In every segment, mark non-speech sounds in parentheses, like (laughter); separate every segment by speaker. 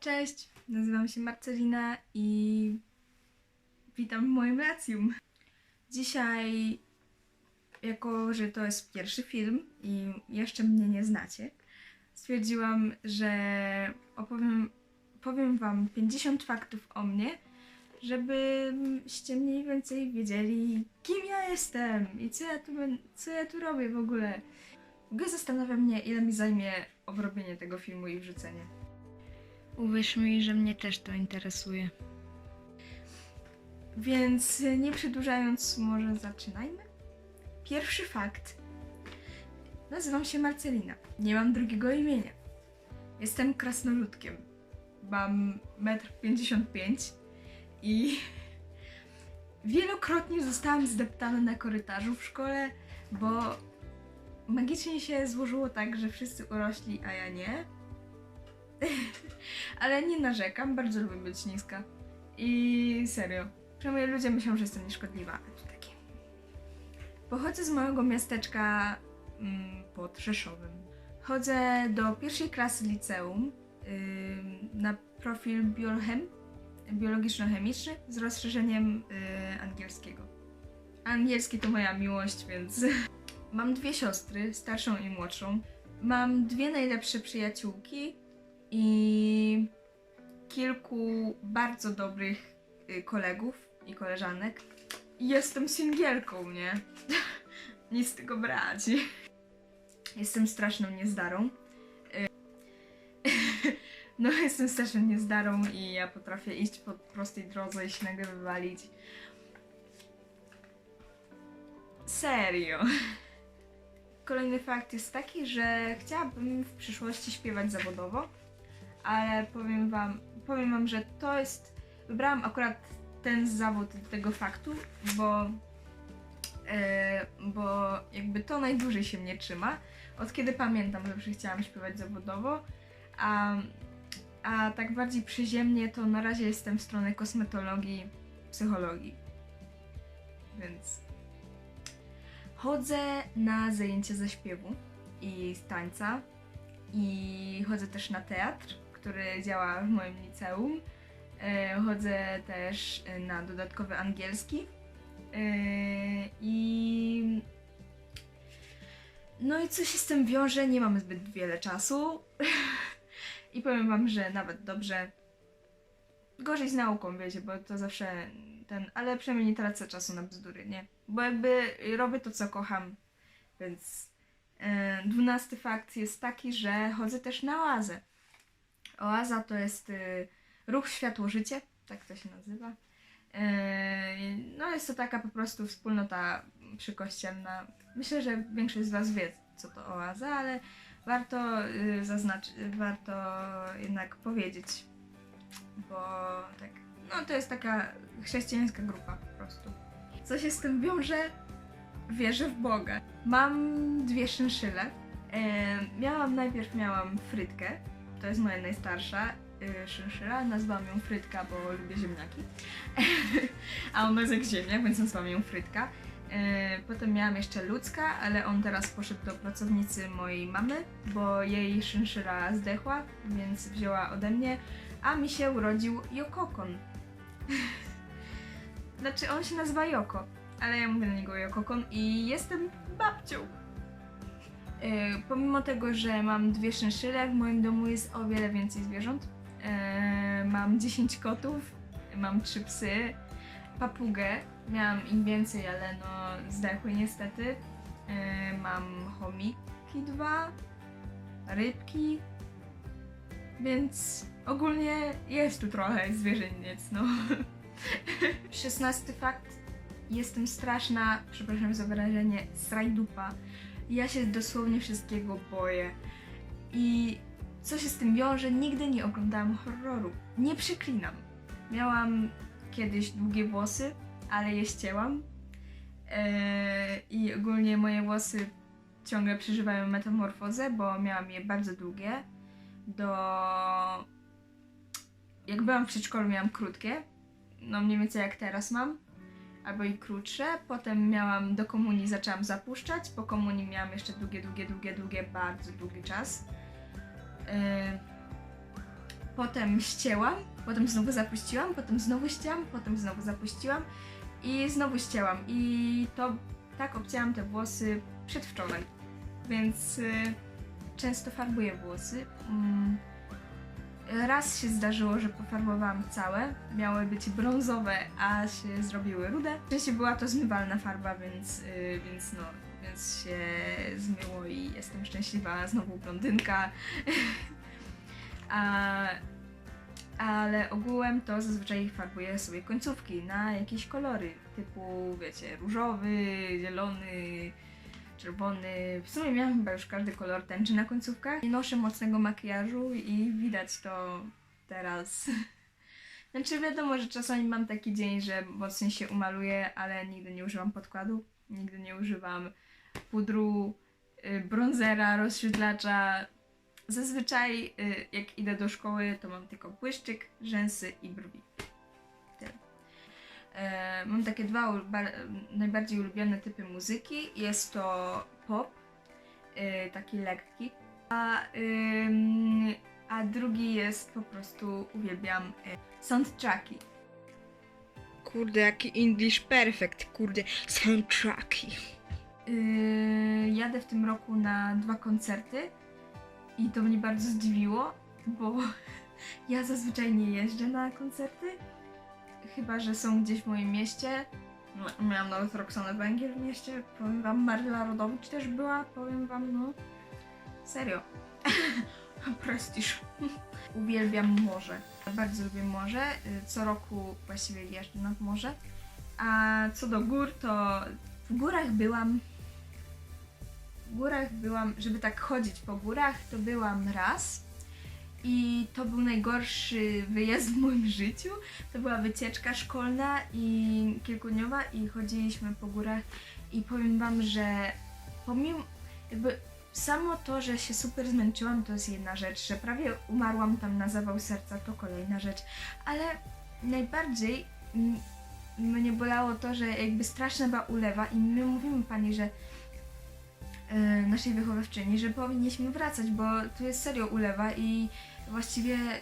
Speaker 1: Cześć, nazywam się Marcelina i witam w moim racjum. Dzisiaj, jako że to jest pierwszy film i jeszcze mnie nie znacie, stwierdziłam, że opowiem powiem Wam 50 faktów o mnie, żebyście mniej więcej wiedzieli, kim ja jestem i co ja tu, co ja tu robię w ogóle. W ogóle zastanawia mnie, ile mi zajmie obrobienie tego filmu i wrzucenie.
Speaker 2: Uwierz mi, że mnie też to interesuje.
Speaker 1: Więc y, nie przedłużając, może zaczynajmy. Pierwszy fakt. Nazywam się Marcelina. Nie mam drugiego imienia. Jestem krasnoludkiem. Mam 1,55 m i (laughs) wielokrotnie zostałam zdeptana na korytarzu w szkole, bo magicznie się złożyło tak, że wszyscy urośli, a ja nie. (laughs) Ale nie narzekam, bardzo lubię być niska. I serio. Przynajmniej ludzie myślą, że jestem nieszkodliwa. takie. Pochodzę z małego miasteczka mm, pod Rzeszowem. Chodzę do pierwszej klasy liceum ym, na profil biolchem, biologiczno-chemiczny z rozszerzeniem y, angielskiego. Angielski to moja miłość, więc (laughs) mam dwie siostry, starszą i młodszą. Mam dwie najlepsze przyjaciółki i kilku bardzo dobrych y, kolegów i koleżanek. Jestem singielką, nie? (laughs) Nic z tego brać. Jestem straszną niezdarą. Y, (laughs) No, jestem straszną niezdarą i ja potrafię iść po prostej drodze i się nagle wywalić. Serio. (laughs) Kolejny fakt jest taki, że chciałabym w przyszłości śpiewać zawodowo, ale powiem wam, powiem wam, że to jest. Wybrałam akurat ten zawód do tego faktu, bo, e, bo jakby to najdłużej się mnie trzyma. Od kiedy pamiętam, zawsze chciałam śpiewać zawodowo, a, a tak bardziej przyziemnie to na razie jestem w stronę kosmetologii, psychologii. Więc chodzę na zajęcia ze śpiewu i tańca i chodzę też na teatr, który działa w moim liceum. E, Chodzę też na dodatkowy angielski. E, I. No i co się z tym wiąże? Nie mamy zbyt wiele czasu. (laughs) I powiem Wam, że nawet dobrze. Gorzej z nauką, wiecie, bo to zawsze ten. Ale przynajmniej nie tracę czasu na bzdury, nie? Bo jakby robię to, co kocham. Więc. e, Dwunasty fakt jest taki, że chodzę też na oazę. Oaza to jest y, ruch światło-życie, tak to się nazywa. Yy, No jest to taka po prostu wspólnota przykościelna. Myślę, że większość z Was wie, co to oaza, ale warto y, zaznaczyć, warto jednak powiedzieć, bo tak, no to jest taka chrześcijańska grupa po prostu. Co się z tym wiąże? Wierzę w Boga. Mam dwie szynszyle. Miałam, najpierw miałam frytkę, to jest moja najstarsza y, szynszyla. Nazwałam ją Frytka, bo lubię ziemniaki. (laughs) A ona jest jak ziemniak, więc nazwałam ją Frytka. Y, Potem miałam jeszcze Ludzka, ale on teraz poszedł do pracownicy mojej mamy, bo jej szynszyla zdechła, więc wzięła ode mnie, a mi się urodził Jokokon. (laughs) znaczy, on się nazywa Joko, ale ja mówię na niego Jokokon i jestem babcią. E, pomimo tego, że mam dwie szynszyle, w moim domu jest o wiele więcej zwierząt. E, mam 10 kotów, mam 3 psy, papugę. Miałam im więcej, ale no zdechły niestety. E, mam chomiki dwa, rybki, więc ogólnie jest tu trochę zwierzyniec, no. (laughs) 16 fakt. Jestem straszna, przepraszam za wyrażenie, srajdupa. Ja się dosłownie wszystkiego boję. I co się z tym wiąże? Nigdy nie oglądałam horroru. Nie przeklinam. Miałam kiedyś długie włosy, ale je ścięłam. Eee, I ogólnie moje włosy ciągle przeżywają metamorfozę, bo miałam je bardzo długie. Do. Jak byłam w przedszkolu, miałam krótkie. No mniej więcej jak teraz mam albo i krótsze. Potem miałam do komunii zaczęłam zapuszczać. Po komunii miałam jeszcze długie, długie, długie, długie, bardzo długi czas. Yy, potem ścięłam, potem znowu zapuściłam, potem znowu ścięłam, potem znowu zapuściłam i znowu ścięłam. I to tak obcięłam te włosy przedwczoraj, więc y, często farbuję włosy. Raz się zdarzyło, że pofarbowałam całe, miały być brązowe, a się zrobiły rude. Wcześniej była to zmywalna farba, więc, y, więc no, więc się zmyło i jestem szczęśliwa, znowu blondynka. (laughs) a, ale ogółem to zazwyczaj farbuję sobie końcówki na jakieś kolory, typu wiecie, różowy, zielony, czerwony. W sumie miałam chyba już każdy kolor tęczy na końcówkach. Nie noszę mocnego makijażu i widać to teraz. (laughs) Znaczy wiadomo, że czasami mam taki dzień, że mocniej się umaluję, ale nigdy nie używam podkładu, nigdy nie używam pudru, y, bronzera, rozświetlacza. Zazwyczaj y, jak idę do szkoły, to mam tylko błyszczyk, rzęsy i brwi. E, mam takie dwa najbardziej ulubione typy muzyki. Jest to pop, y, taki lekki, a, a drugi jest po prostu, uwielbiam y, soundtracki.
Speaker 2: Kurde, jaki English perfect, kurde, soundtracki.
Speaker 1: Jadę w tym roku na dwa koncerty i to mnie bardzo zdziwiło, bo (laughs) ja zazwyczaj nie jeżdżę na koncerty, chyba że są gdzieś w moim mieście. Miałam nawet Roxanę Węgiel w mieście, powiem wam, Maryla Rodowicz też była, powiem wam, no serio. (laughs) Prestiż. (laughs) Uwielbiam morze. Bardzo lubię morze. Yy, Co roku właściwie jeżdżę nad morze. A co do gór, to w górach byłam w górach byłam, żeby tak chodzić po górach, to byłam raz. I to był najgorszy wyjazd w moim życiu. To była wycieczka szkolna i kilkudniowa i chodziliśmy po górach i powiem wam, że pomimo jakby samo to, że się super zmęczyłam, to jest jedna rzecz, że prawie umarłam tam na zawał serca, to kolejna rzecz, ale najbardziej mnie bolało to, że jakby straszna była ulewa i my mówimy pani, że naszej wychowawczyni, że powinniśmy wracać, bo tu jest serio ulewa i właściwie e,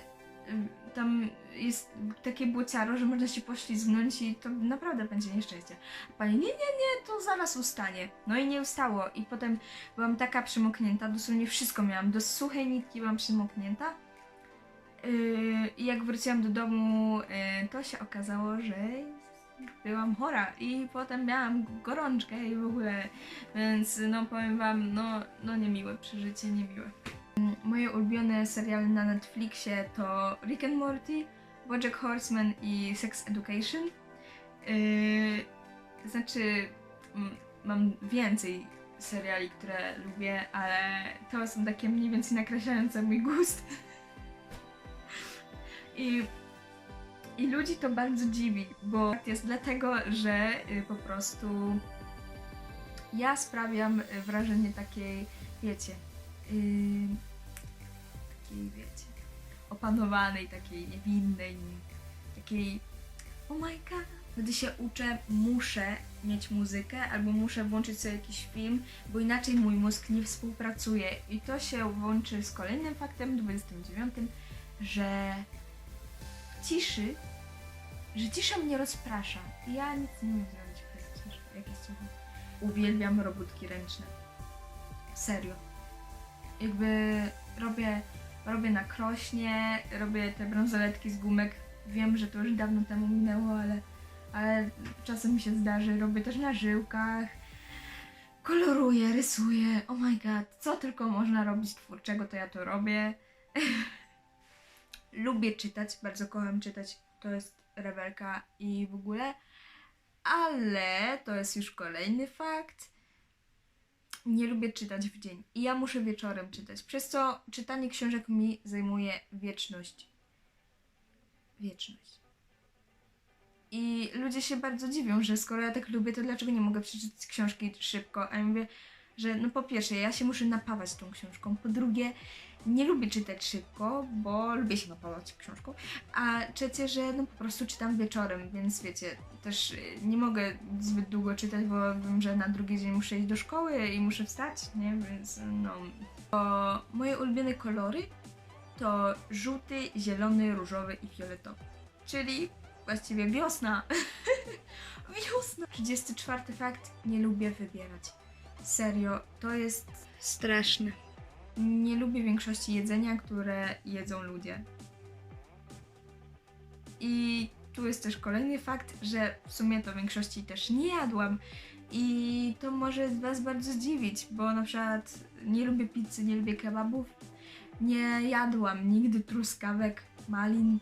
Speaker 1: tam jest takie błociaro, że można się poślizgnąć i to naprawdę będzie nieszczęście. A pani, nie, nie, nie, to zaraz ustanie. No i nie ustało i potem byłam taka przemoknięta, dosłownie wszystko miałam, do suchej nitki byłam przemoknięta. Yy, I jak wróciłam do domu, to się okazało, że byłam chora i potem miałam gorączkę i w ogóle, więc no powiem wam, no, no niemiłe przeżycie, niemiłe. Moje ulubione seriale na Netflixie to Rick and Morty, BoJack Horseman i Sex Education. Yy, znaczy, mm, mam więcej seriali, które lubię, ale to są takie mniej więcej nakreślające mój gust. (laughs) I i ludzi to bardzo dziwi, bo jest dlatego, że y, po prostu ja sprawiam y, wrażenie takiej, wiecie, y, takiej, wiecie, opanowanej, takiej niewinnej, takiej, oh my god. Gdy się uczę, muszę mieć muzykę albo muszę włączyć sobie jakiś film, bo inaczej mój mózg nie współpracuje. I to się łączy z kolejnym faktem, 29, że ciszy że cisza mnie rozprasza. Ja nic nie umiem zrobić bez ciszy. Jak jest cicho. Uwielbiam robótki ręczne. Serio. Jakby robię, robię na krośnie, robię te bransoletki z gumek. Wiem, że to już dawno temu minęło, ale, ale czasem mi się zdarzy. Robię też na żyłkach. Koloruję, rysuję. Oh my god, co tylko można robić twórczego, to ja to robię. (laughs) Lubię czytać, bardzo kocham czytać. To jest rewelka i w ogóle. Ale to jest już kolejny fakt. Nie lubię czytać w dzień i ja muszę wieczorem czytać. Przez co czytanie książek mi zajmuje wieczność. Wieczność. I ludzie się bardzo dziwią, że skoro ja tak lubię, to dlaczego nie mogę przeczytać książki szybko? A ja mówię, że no po pierwsze, ja się muszę napawać tą książką. Po drugie, nie lubię czytać szybko, bo lubię się napawać książką. A trzecie, że no po prostu czytam wieczorem, więc wiecie, też nie mogę zbyt długo czytać, bo wiem, że na drugi dzień muszę iść do szkoły i muszę wstać, nie? Więc no. Moje ulubione kolory to żółty, zielony, różowy i fioletowy. Czyli właściwie wiosna. (laughs) wiosna. 34 fakt. Nie lubię wybierać. Serio, to jest
Speaker 2: Straszne.
Speaker 1: nie lubię większości jedzenia, które jedzą ludzie. I tu jest też kolejny fakt, że w sumie to większości też nie jadłam. I to może Was bardzo zdziwić, bo na przykład nie lubię pizzy, nie lubię kebabów. Nie jadłam nigdy truskawek, malin.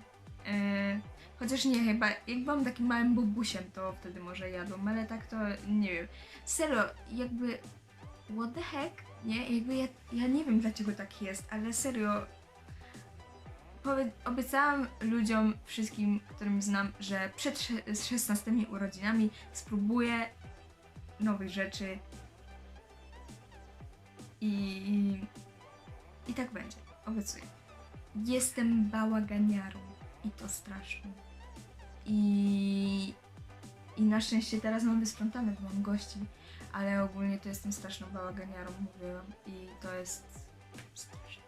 Speaker 1: e, chociaż nie, chyba jak byłam takim małym bobusiem, to wtedy może jadłam, ale tak to nie wiem. Serio, jakby what the heck? Nie, jakby ja, ja nie wiem dlaczego tak jest, ale serio. Obiecałam ludziom, wszystkim, którym znam, że przed sze- z 16 urodzinami spróbuję nowych rzeczy. I, I tak będzie, obiecuję. Jestem bałaganiarą i to straszną. I, I na szczęście teraz mam wysprzątane, bo mam gości ale ogólnie to jestem straszną bałaganiarą, mówiłam. I to jest straszne.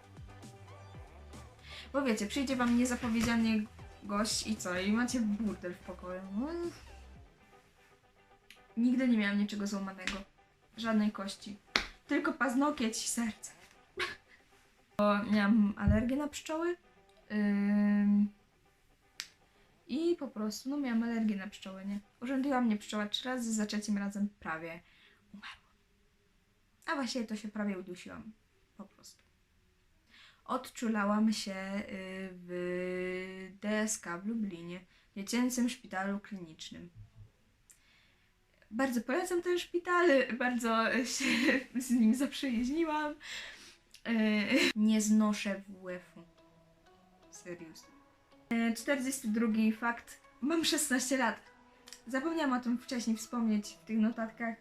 Speaker 1: Bo wiecie, przyjdzie wam niezapowiedziany gość i co? I macie burdel w pokoju. No. Nigdy nie miałam niczego złamanego. Żadnej kości. Tylko paznokieć i serce. (laughs) Bo miałam alergię na pszczoły. Ym... I po prostu, no miałam alergię na pszczoły, nie? Urządziła mnie pszczoła trzy razy, za trzecim razem prawie umarłam. A właściwie to się prawie udusiłam. Po prostu. Odczulałam się y, w DSK w Lublinie, dziecięcym szpitalu klinicznym. Bardzo polecam ten szpital, bardzo się z nim zaprzyjaźniłam. Y, Nie znoszę WF-u. Serius. Y, 42 fakt. Mam 16 lat. Zapomniałam o tym wcześniej wspomnieć w tych notatkach.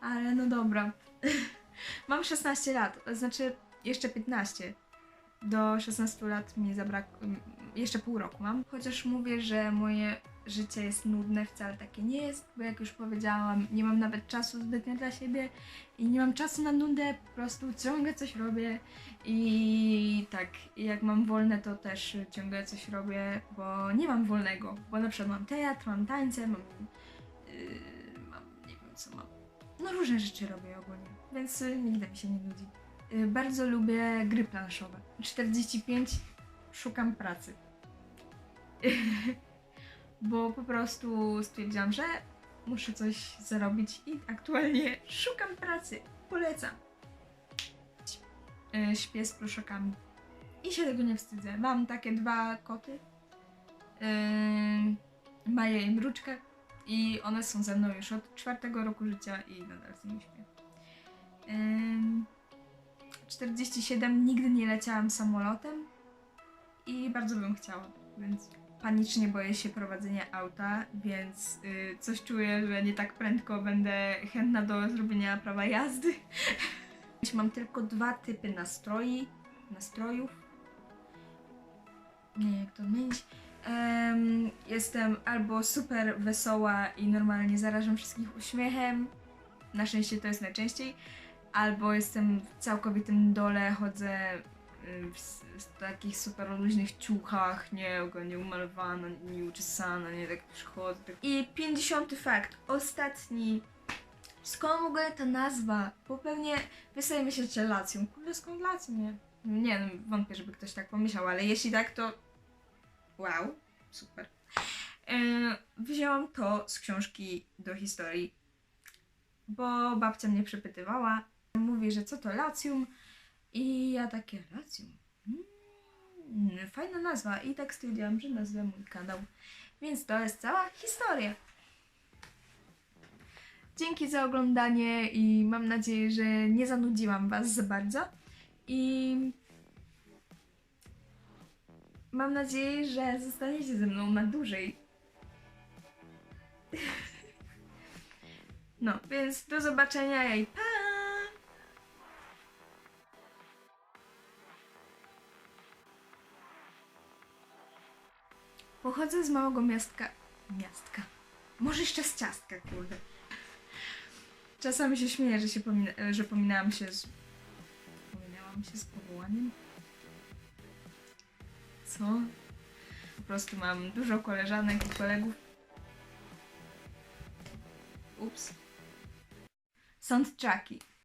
Speaker 1: Ale no dobra. (laughs) Mam 16 lat, znaczy jeszcze 15. Do 16 lat mi zabrakło. Jeszcze pół roku mam. Chociaż mówię, że moje życie jest nudne, wcale takie nie jest, bo jak już powiedziałam, nie mam nawet czasu zbytnio dla siebie i nie mam czasu na nudę, po prostu ciągle coś robię i tak, jak mam wolne, to też ciągle coś robię, bo nie mam wolnego, bo na przykład mam teatr, mam tańce, mam, yy, mam nie wiem co mam, no różne rzeczy robię ogólnie, więc y, nigdy mi się nie nudzi. Y, bardzo lubię gry planszowe. 45 szukam pracy. (laughs) Bo po prostu stwierdziłam, że muszę coś zarobić i aktualnie szukam pracy. Polecam. Y, Śpię z pluszakami. I się tego nie wstydzę. Mam takie dwa koty. Yy, Maję i Mruczkę. I one są ze mną już od czwartego roku życia i nadal z nimi śpię. Ym, 47 nigdy nie leciałam samolotem i bardzo bym chciała, więc panicznie boję się prowadzenia auta, więc y, coś czuję, że nie tak prędko będę chętna do zrobienia prawa jazdy. (laughs) Mam tylko dwa typy nastroi, nastrojów. Nie wiem jak to odmienić. Em, jestem albo super wesoła i normalnie zarażam wszystkich uśmiechem. Na szczęście to jest najczęściej. Albo jestem w całkowitym dole, chodzę w, s- w takich super luźnych ciuchach, nie, nie umalowana, nie uczesana, nie tak przychodzę. Tak. I 50 fakt, ostatni. Skąd w ogóle ta nazwa? Bo pewnie wy sobie myślicie lacją. Kurde, skąd lacją, nie? Nie, no, wątpię, żeby ktoś tak pomyślał, ale jeśli tak, to wow, super. E, wzięłam to z książki do historii, bo babcia mnie przepytywała. Mówi, że co to lacjum i ja takie lacjum. Mm, fajna nazwa i tak stwierdziłam, że nazwę mój kanał. Więc to jest cała historia. Dzięki za oglądanie i mam nadzieję, że nie zanudziłam Was za bardzo. I mam nadzieję, że zostaniecie ze mną na dłużej. (laughs) No, więc do zobaczenia i pa! Pochodzę z małego miastka. Miastka. Może jeszcze z ciastka, kurde. Czasami się śmieję, że się pomina, że pominęłam się z. Pominęłam się z powołaniem. Co? Po prostu mam dużo koleżanek i kolegów. Ups. Chucky.